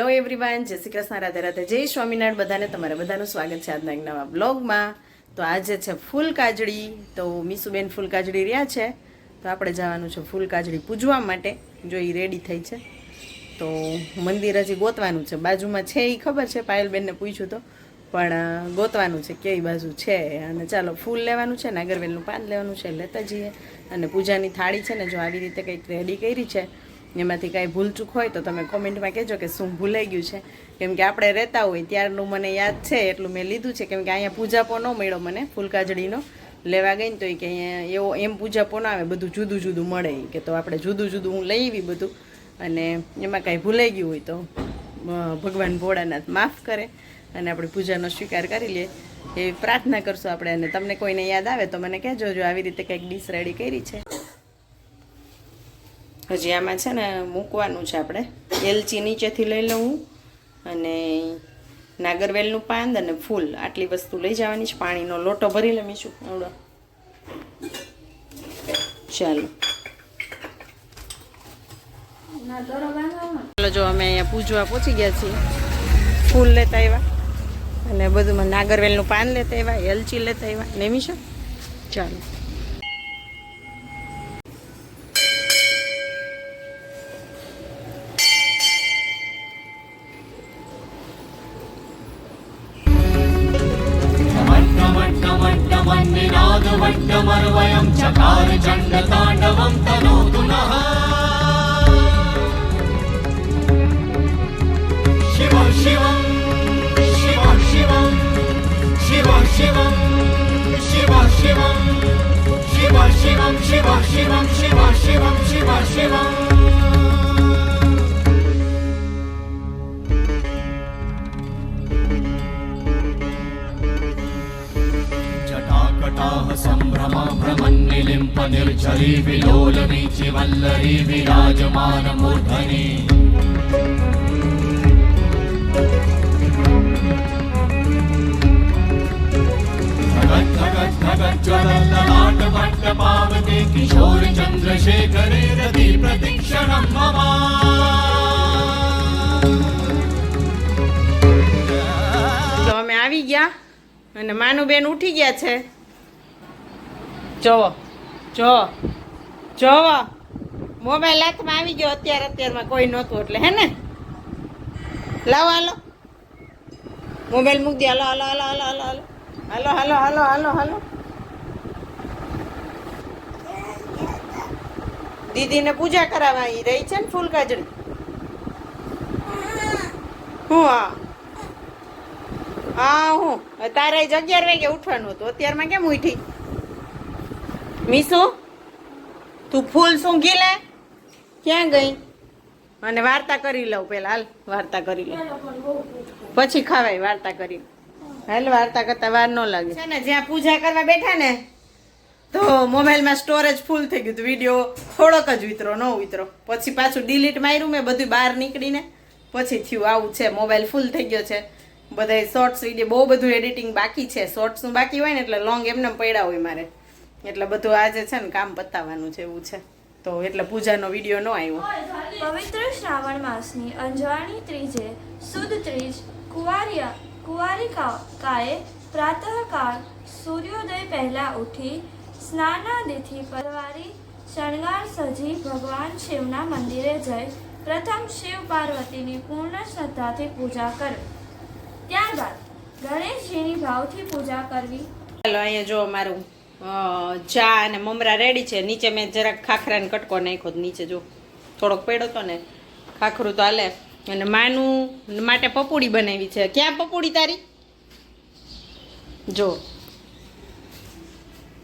Hello everyone જય શ્રી કૃષ્ણ, રાધે રાધે, જય સ્વામિનારાયણ. બધાને તમારે બધાનું સ્વાગત છે આજના એક નવા બ્લોગમાં. તો આજે છે ફૂલ કાજળી. તો મીસુબેન ફૂલ કાજળી રહ્યા છે. તો આપણે જવાનું છે ફૂલ કાજળી પૂજવા માટે. જો એ રેડી થઈ છે. તો મંદિર હજી ગોતવાનું છે. બાજુમાં છે એ ખબર છે? પાયલબેનને પૂછ્યું તો. પણ ગોતવાનું છે કેવી બાજુ છે. અને ચાલો ફૂલ લેવાનું છે. નાગરવેલનું પાન લેવાનું છે લેતા જઈએ અને પૂજાની થાળી છે ને જો આવી રીતે કંઈક રેડી કરી છે એમાંથી કાંઈ ભૂલચૂક હોય તો તમે કોમેન્ટમાં કહેજો કે શું ભૂલાઈ ગયું છે. કેમ કે આપણે રહેતા હોય ત્યારનું મને યાદ છે, એટલું મેં લીધું છે. કેમ કે અહીંયા પૂજાપો ન મળ્યો મને ફૂલકાજળીનો લેવા ગઈ ને તો એ કે અહીંયા એવો એમ પૂજાપો ના આવે, બધું જુદું જુદું મળે કે તો આપણે જુદું જુદું હું લઈ આવી બધું. અને એમાં કાંઈ ભૂલાઈ ગયું હોય તો ભગવાન ભોળાનાથ માફ કરે અને આપણે પૂજાનો સ્વીકાર કરી લઈએ એવી પ્રાર્થના કરશું આપણે. અને તમને કોઈને યાદ આવે તો મને કહેજો, જો આવી રીતે કંઈક ડીશ રેડી કરી છે. હજી આમાં છે ને મૂકવાનું છે આપણે. એલચી નીચેથી લઈ લઉં અને નાગરવેલનું પાન અને ફૂલ. આટલી વસ્તુ લઈ જવાની છે. પાણીનો લોટો ભરી લમીશું આવડો. ચાલો. ચાલો જો અમે અહીંયા પૂજવા પહોંચી ગયા છીએ. ફૂલ લેતા આવ્યા. અને બધું નાગરવેલનું પાન લેતા આવ્યા એલચી લેતા આવ્યા. નેમી ચાલો. चकार चण्डताण्डवं तनोतु नः शिव शिवं शिव शिवं शिव शिवं शिव शिवं शिव शिवं शिव शिवं शिव शिवं शिव शिवम् భ్రమభ్రమన్నిలింపనిర్జరీ విలోలమీచి వల్లరీ విరాజమానమూర్ధని జగజ్జగజ్జగజ్వరల్లలాటమట్ట పావతి కిశోర చంద్రశేఖరే రతి ప్రతిక్షణం మమా તો અમે આવી ગયા અને માનુબેન ઉઠી ગયા છે જોવો જોવો જોવો. મોબાઈલ હાથમાં આવી ગયો અત્યારે, અત્યારમાં કોઈ નહોતું એટલે, હે ને? લાવો, હાલો. મોબાઈલ મૂકી દે, હાલો હાલો હાલો હાલો હાલો હાલો. હાલો હાલો હાલો હાલો દીદીને પૂજા કરાવવા અહીં રહી છે ને ફૂલ કાજળી હું, હા. હા, હું. તારે જ અગિયાર વાગે ઉઠવાનું હતું. અત્યારમાં કેમ ઉઠી? મીસુ, તું ફૂલ સૂંઘી લે ક્યાં ગઈ? અને વાર્તા કરી લઉં પેલા, હાલ, વાર્તા કરી લઉં. પછી ખવાય વાર્તા કરી. હાલ, વાર્તા કરતા વાર ન લાગે. છે ને, જ્યાં પૂજા કરવા બેઠા ને, તો મોબાઈલમાં સ્ટોરેજ ફૂલ થઈ ગયું વીડિયો થોડોક જ વિતરો, ન વિતરો. પછી પાછું ડિલીટ માર્યું મેં, બધું બહાર નીકળીને. પછી થયું આવું છે, મોબાઈલ ફૂલ થઈ ગયો છે. બધા શોર્ટ્સ વીડિયો બહુ બધું એડિટિંગ બાકી છે, શોર્ટ્સનું બાકી હોય ને, એટલે લોંગ એમને પડ્યા હોય મારે. એટલે બધું આજે છે ને કામ પતાવવાનું છે એવું છે. તો એટલે પૂજાનો વીડિયો ન આવ્યો. પવિત્ર શ્રાવણ માસની અંજવાણી ત્રીજે સુદ ત્રીજ કુંવારિયા કાએ પ્રાતઃકાળ સૂર્યોદય પહેલા ઉઠી સ્નાનાદિથી પરવારી શણગાર સજી ભગવાન શિવના મંદિરે જઈ પ્રથમ શિવ પાર્વતીની પૂર્ણ શ્રદ્ધાથી પૂજા કરવી ત્યારબાદ ગણેશજીની ભાવથી પૂજા કરવી. ચાલો અહીંયા જો મારું અ, ચા અને મમરા રેડી છે. નીચે મેં જરાક ખાખરાને કટકો નાખ્યો નીચે જો થોડોક પડ્યો તો ને ખાખરું તો હાલે. અને માનું માટે પપોડી બનાવી છે. ક્યાં પપોડી તારી? જો.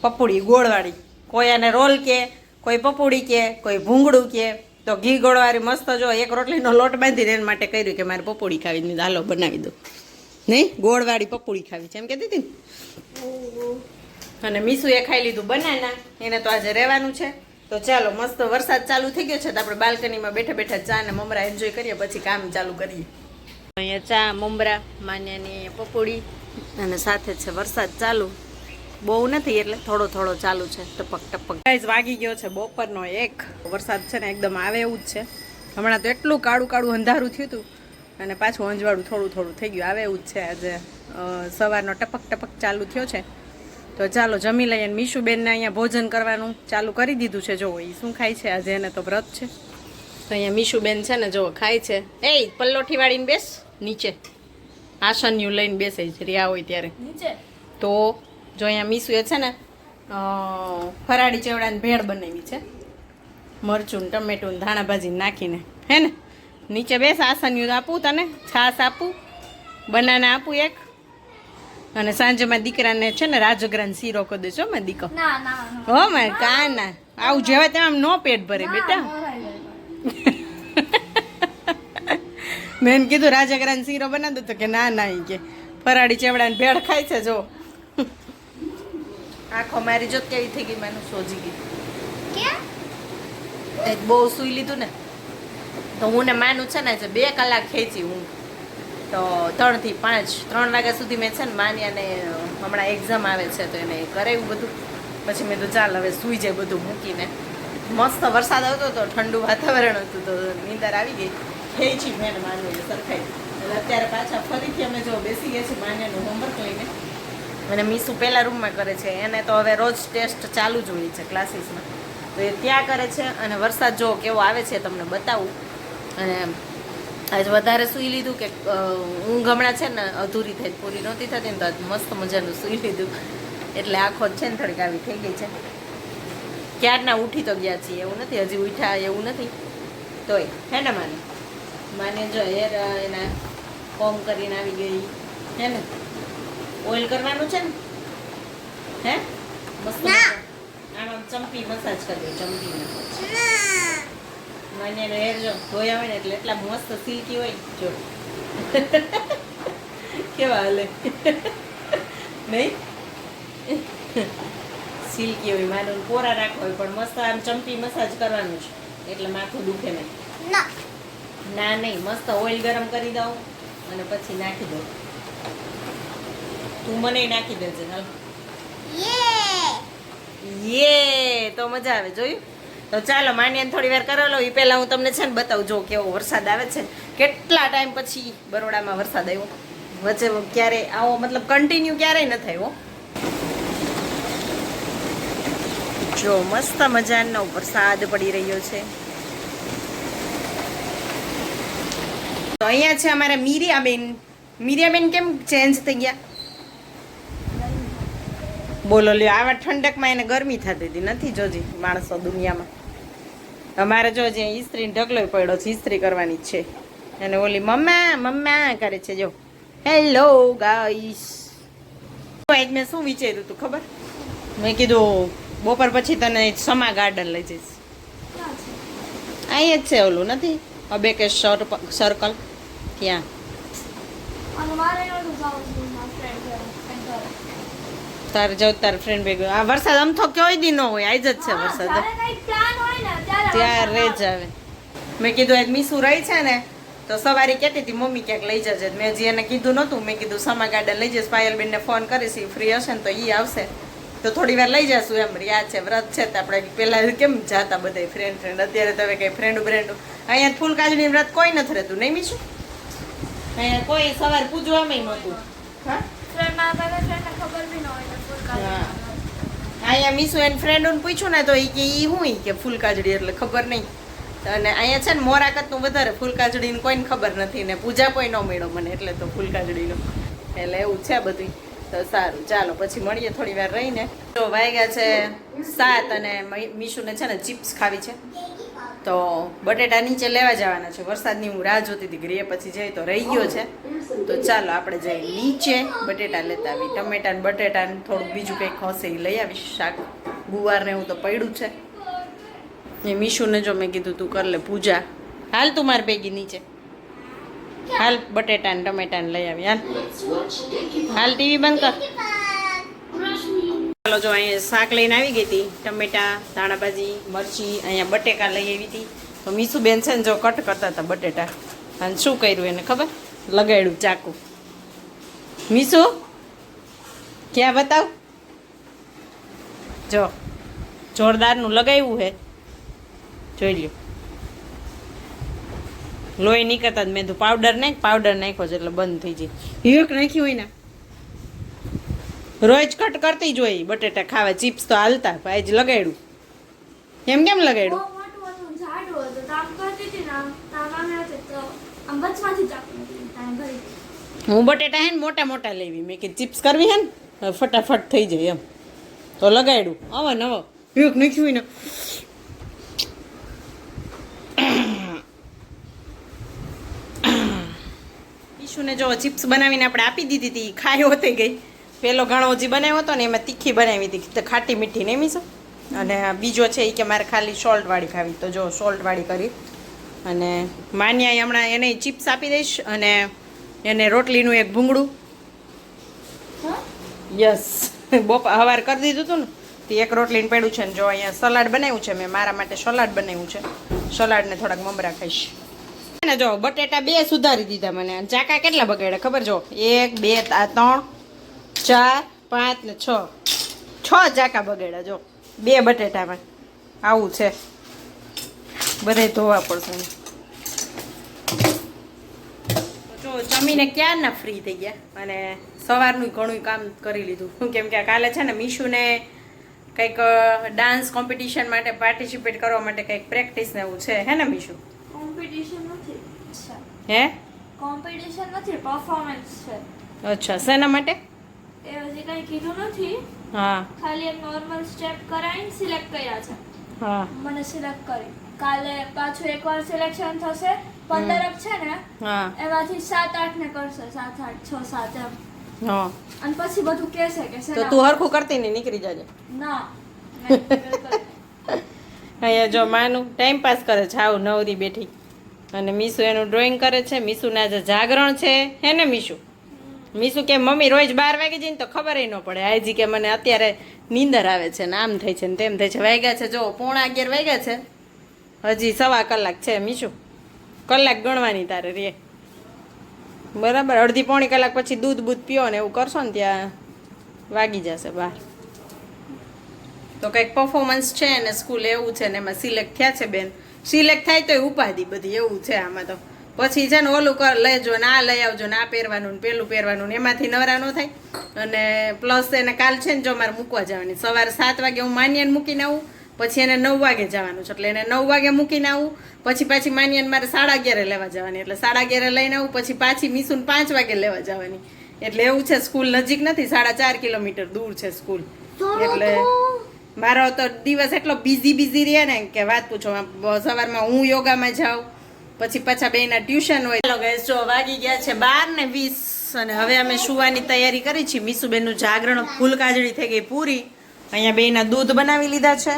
પપોડી ગોળવાળી. કોઈ આને રોલ કે, કોઈ પપોડી કે, કોઈ ભૂંગળું કે. તો ઘી ગોળવાળી મસ્ત જો એક રોટલીનો લોટ બાંધીને એના માટે કર્યું કે મારે પપોડી ખાવી. મેં હાલો, બનાવી દો. નહીં? ગોળવાળી પપોડી ખાવી છે. એમ કહેતી હતી ને? અને મીસુએ ખાઈ લીધું બનાના. એને તો આજે રહેવાનું છે. તો ચાલો, મસ્ત વરસાદ ચાલુ થઈ ગયો છે તો આપણે બાલ્કનીમાં બેઠા બેઠા ચા ને મમરા એન્જોય કરીએ, પછી કામ ચાલુ કરીએ. અહીંયા ચા, મમરા, માન્યાની પકોડી અને સાથે છે વરસાદ ચાલુ. બહુ નથી એટલે થોડો થોડો ચાલુ છે, ટપક ટપક. ગાઈઝ વાગી ગયો છે બપોરનો એક. વરસાદ છે ને એકદમ આવે એવું જ છે. હમણાં તો એટલું કાળું કાળું અંધારું થયું હતું અને પાછું અંજવાળું થોડું થોડું થઈ ગયું. આવે એવું જ છે આજે. સવારનો ટપક ટપક ચાલુ થયો છે. તો ચાલો જમી લઈએ અને મીશુબેનને અહીંયા ભોજન કરવાનું ચાલુ કરી દીધું છે. જો એ શું ખાય છે? આજે એને તો વ્રત છે. તો અહીંયા મીશુબેન છે ને જો ખાય છે. એ પલ્લોઠી વાળીને બેસ નીચે. આસન્યું લઈને બેસે છે રહ્યા હોય ત્યારે. તો જો અહીંયા મીશુએ છે ને ફરાળી ચેવડાની ભેળ બનાવી છે. મરચું ટમેટું ધાણા ભાજી નાખીને. હે ને? નીચે બેસ આસન્યું આપું તને છાશ આપું બનાના આપું એક. અને સાંજે માં દીકરાને છે ને રાજગરાન શીરો કરી દેજો માં ના હો મેં કા ના આવું જેવા તેમ આમ નો પેટ ભરે બેટા. મેં કીધું રાજગરાન શીરો બનાવ દો તો કે ના ના કે. ફરાળી ચેવડાને ભેળ ખાય છે જો. આંખો મારી જોત કેવી થઈ ગઈ માનું સોજી ગઈ. બહુ સુઈ લીધું ને. તો હું ને માનું છે ને જે બે કલાક ખેંચી હું. તો ત્રણથી પાંચ, ત્રણ વાગ્યા સુધી મેં છે ને માન્યાને હમણાં એક્ઝામ આવે છે તો એને કરાવ્યું બધું. પછી મેં તો ચાલ હવે સૂઈ જાય બધું મૂકીને. મસ્ત વરસાદ આવતો હતો ઠંડુ વાતાવરણ હતું તો નીંદર આવી ગઈ. ખેંચી મેં માનવી સરખાઈ અત્યારે પાછા ફરીથી અમે જો બેસી ગયા છીએ માન્યાનું હોમવર્ક લઈને. અને મીસુ પહેલાં રૂમમાં કરે છે. એને તો હવે રોજ ટેસ્ટ ચાલુ જ હોય છે ક્લાસીસમાં તો એ ત્યાં કરે છે અને વરસાદ જો કેવો આવે છે તમને બતાવું. અને આજ વધારે સૂઈ લીધું કે ઊંઘ હમણાં છે ને અધૂરી થઈ પૂરી નહોતી થતી ને તો આજ મસ્ત મજાનું સૂઈ લીધું. એટલે આખો છે ને થોડીક આવી થઈ ગઈ છે. ક્યારના ઉઠી તો ગયા છીએ એવું નથી? હજી ઉઠ્યા એવું નથી? તોય હે ને માને? માને જો હેર એના કોમ કરીને આવી ગઈ. હે ને? ઓઇલ કરવાનું છે ને? હે? મસ્ત આમ ચંપી મસાજ કરી દે ચંપીને મને એનો હેર ધોયા હોય ને એટલે એટલા મસ્ત સિલ્કી હોય. જો. કેવા હાલે. નહીં? સિલ્કી હોય માનું કોરા રાખવા હોય પણ મસ્ત આમ ચંપી મસાજ કરવાનું છે. એટલે માથું દુખે નહીં. ના. ના નહીં મસ્ત ઓઇલ ગરમ કરી દઉં અને પછી નાખી દઉં. તું મને નાખી દેજે હાલ. યે તો મજા આવે જોયું? તો ચાલો, માન્યાને થોડી વાર કરાવો એ પહેલાં હું તમને છે ને બતાવું, જો કેવો વરસાદ આવે છે કેટલા ટાઈમ પછી બરોડામાં વરસાદ આવ્યો? વચ્ચે ક્યારે આવો, મતલબ કન્ટિન્યુ ક્યારેય ન થયો. જો, મસ્ત મજાનો વરસાદ પડી રહ્યો છે. તો અહીંયા છે અમારા મીરિયાબેન. મીરિયાબેન કેમ ચેન્જ થઈ ગયા? બોલો, લ્યો, આવા ઠંડકમાં એને ગરમી થતી હતી. નથી જોજી માણસો દુનિયામાં. અમારે જો જે ઇસ્ત્રી ઢગલો પડ્યો છે ઇસ્ત્રી કરવાની છે. અને ઓલી મમ્મા મમ્મા કરે છે, જો. હેલો ગાઈસ આજ મેં શું વિચાર્યું હતું ખબર? મેં કીધું, બપોર પછી તને સમા ગાર્ડન લઈ જઈશ. અહીંયા જ છે ઓલું, નથી? અબેકે સર્કલ ત્યાં. તારે જવ તાર ફ્રેન્ડ ભેગો. આ વરસાદ આમ તો કયો દી ન હોય આજ જ છે વરસાદ. ત્યારે જ આવે. મેં કીધું આજ મીસુ રહી છે ને તો સવારે કહેતી હતી મમ્મી ક્યાંક લઈ જજે. મેં હજી એને કીધું નહોતું. મેં કીધું સમા ગાર્ડન લઈ જઈશ. પાયલબેનને ફોન કરીશ. એ ફ્રી હશે ને તો એ આવશે. તો થોડી વાર લઈ જશું. એમ યાદ છે વ્રત છે તો આપણે પહેલાં કેમ જાતા બધા ફ્રેન્ડ ફ્રેન્ડ અત્યારે તો હવે કંઈ ફ્રેન્ડ બ્રેન્ડ અહીંયા ફૂલ કાજની વ્રત કોઈ નથી રહેતું નહીં મીશું અહીંયા કોઈ સવાર પૂજવામાં નહોતું હા? અહીંયા મીસુ એન ફ્રેન્ડોને પૂછ્યું ને તો એ કે એ હું કે ફૂલ કાજડી એટલે ખબર નહીં. અને અહીંયા છે ને મોરાકતનું વધારે ફૂલ કોઈને ખબર નથી ને પૂજા કોઈ ન મળ્યો મને એટલે તો ફૂલ એટલે એવું છે બધું તો સારું, ચાલો, પછી મળીએ થોડી વાર રહીને. તો વાગ્યા છે સાત અને મીશુને છે ને ચિપ્સ ખાવી છે. તો બટેટા નીચે લેવા જવાના છે. વરસાદની હું રાહ જોતી હતી, ઘરે પછી જઈ તો રહી ગયો છે. તો ચાલો આપણે જઈ નીચે બટેટા લેતા આવી ટમેટા ને બટેટા ને થોડુંક બીજું કંઈક હશે એ લઈ આવીશ. શાક ગુવાર ને એવું તો પડ્યું છે. એ મીશુને જો મેં કીધું તું કર લે પૂજા. હાલ તું મારી ભેગી નીચે. હાલ બટેટા ને ટમેટા ને લઈ આવી. હાલ. હાલ ટીવી બંધ કર. ચાલો જો અહીંયા શાક લઈને આવી ગઈ હતી, ટમેટા, ધાણાભાજી, મરચી, અહીંયા બટેકા લઈ આવી હતી. તો મીસુ બેન છે ને જો કટ કરતા હતા બટેટા. અને શું કર્યું એને ખબર? લગાડ્યું ચાકુ. મીસુ, ક્યાં બતાવ? જો, જોરદારનું લગાવ્યું હે. જોઈ લ્યો. લોહી નીકળતા જ મેં તો પાવડર નાખ પાવડર નાખ્યો છે એટલે બંધ થઈ જાય. એક નાખ્યું હોય ને રોજ કટ કરતી જ હોય બટેટા ખાવા ચિપ્સ તો હાલતા પણ જ લગાડ્યું. એમ કેમ લગાડ્યું? હું બટેટા હે ને મોટા મોટા લેવી મેં કે ચિપ્સ કરવી હે ને ફટાફટ થઈ જાય એમ. તો લગાડ્યું. આવો નવો એક નાખ્યું ને. ઈશુને જો ચિપ્સ બનાવીને આપણે આપી દીધી હતી ખાયો થઈ ગઈ. પેલો ઘણો જે બનાવ્યો હતો ને એમાં તીખી બનાવી હતી. ખાટી મીઠી ને મીસો અને બીજો છે એ કે મારે ખાલી સોલ્ટવાળી ખાવી. તો જો સોલ્ટવાળી કરી. અને માન્યા હમણાં એને ચિપ્સ આપી દઈશ અને એને રોટલીનું એક ભૂંગળું. યસ. બપ હવાર કરી દીધું હતું ને તે એક રોટલીને પડ્યું છે ને જો અહીંયા સલાડ બનાવ્યું છે મેં મારા માટે સલાડ બનાવ્યું છે. સલાડને થોડાક મમરા ખાઈશ. ને જો બટેટા બે સુધારી દીધા મને. અને ચાકા કેટલા બગાડ્યા ખબર જો? એક બે ત્રણ ચાર પાંચ ને છ. છ ચાકા બગાડ્યા જો. બે બટેટામાં. આવું છે. બધે ધોવા પડશે. જો જમીને ક્યારના ફ્રી થઈ ગયા? અને સવારનું ઘણું કામ કરી લીધું. કેમ કે કાલે છે ને મીશુને કંઈક ડાન્સ કોમ્પિટિશન માટે પાર્ટિસિપેટ કરવા માટે કંઈક પ્રેક્ટિસ ને એવું છે. હે ને મીશુ? કોમ્પિટિશન નથી. અચ્છા હે? કોમ્પિટિશન નથી પરફોર્મન્સ છે. અચ્છા શેના માટે? એ હજી કંઈ કીધું નથી. હા. ખાલી એક નોર્મલ સ્ટેપ કરાવીને સિલેક્ટ કર્યા છે. હા. મને સિલેક્ટ કરી. કાલે પાછું એકવાર સિલેક્શન થશે પંદર જ છે ને હા. એમાંથી સાત આઠ ને કરશે સાત આઠ છ સાત એમ. હા. અને પછી બધું કહેશે કે તો તું હરખું કરતી નહીં નીકળી જાજે. ના. અહીંયા જો માનું ટાઈમ પાસ કરે છે આવું નવરી બેઠી. અને મીસુ એનું ડ્રોઈંગ કરે છે મીસુના આજે જાગરણ છે હે ને મીસુ. મીસુ કે, મમ્મી, રોજ બાર વાગે જઈને તો ખબર ન પડે. આજી કે, મને અત્યારે નીંદર આવે છે ને, આમ થાય છે ને તેમ થાય છે. વાગ્યા છે, જો, પોણા અગિયાર વાગ્યા છે. હજી સવા કલાક છે, મીસુ. કલાક ગણવાની તારે રે. બરાબર? અડધી પોણી કલાક પછી દૂધ બૂધ પીઓ ને એવું કરશો ને ત્યાં વાગી જશે બહાર. તો કંઈક પરફોર્મન્સ છે ને સ્કૂલ એવું છે ને, એમાં સિલેક્ટ થયા છે બેન. સિલેક્ટ થાય તો ઉપાધિ બધી, એવું છે આમાં તો. પછી છે ને ઓલું કર લેજો ને આ લઈ આવજો ને આ પહેરવાનું ને પેલું પહેરવાનું ને એમાંથી નવરા ન થાય. અને પ્લસ એને કાલ છે ને જો મારે મૂકવા જવાની. સવારે સાત વાગે હું માન્યાને મૂકીને આવું પછી એને નવ વાગે જવાનું છે. એટલે એને નવ વાગે મૂકીને આવું પછી પાછી માન્યાને મારે સાડા અગિયારે લેવા જવાની. એટલે સાડા અગિયારે લઈને આવું પછી પાછી મીસુને પાંચ વાગે લેવા જવાની. એટલે એવું છે સ્કૂલ નજીક નથી સાડા ચાર કિલોમીટર દૂર છે સ્કૂલ એટલે મારો તો દિવસ એટલો બિઝી બિઝી રહે ને કે વાત પૂછો. સવારમાં હું યોગામાં જાઉં પછી પાછા બેના ટ્યુશન હોય. ચાલો ગેસ જો વાગી ગયા છે બાર ને વીસ અને હવે અમે સુવાની તૈયારી કરી છીએ. મીસુબેનનું જાગરણ ફૂલ કાજળી થઈ ગઈ પૂરી. અહીંયા બેના દૂધ બનાવી લીધા છે.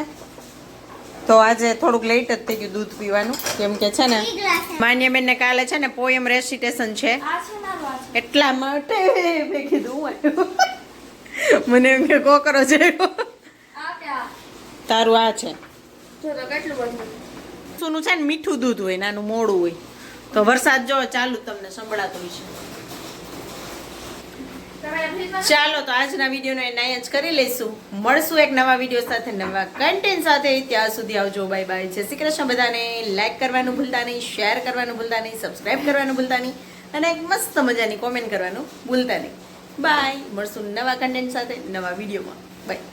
તો આજે થોડુંક લેટ જ થઈ ગયું દૂધ પીવાનું. કેમ કે છે ને માન્યબેનને કાલે છે ને પોયમ રેસિટેશન છે. એટલા માટે મેં કીધું મને એમ કે કોકરો છે તારું આ છે. ચલો કેટલું બધું. સુનું છે ને, મીઠું દૂધ હોય નાનું મોડું હોય. તો વરસાદ જો ચાલુ તમને સંભળાતો હોય છે ચાલો, તો આજના વિડીયોનો એને અહીંયા જ કરી લઈશું. મળશું એક નવા વીડિયો સાથે, નવા કન્ટેન્ટ સાથે. ત્યાં સુધી આવજો બાય બાય જય શ્રી કૃષ્ણ બધાને. લાઈક કરવાનું ભૂલતા નહીં શેર કરવાનું ભૂલતા નહીં સબસ્ક્રાઈબ કરવાનું ભૂલતા નહીં, અને એક મસ્ત મજાની કોમેન્ટ કરવાનું ભૂલતા નહીં. બાય મળશું નવા કન્ટેન્ટ સાથે, નવા વિડીયોમાં. બાય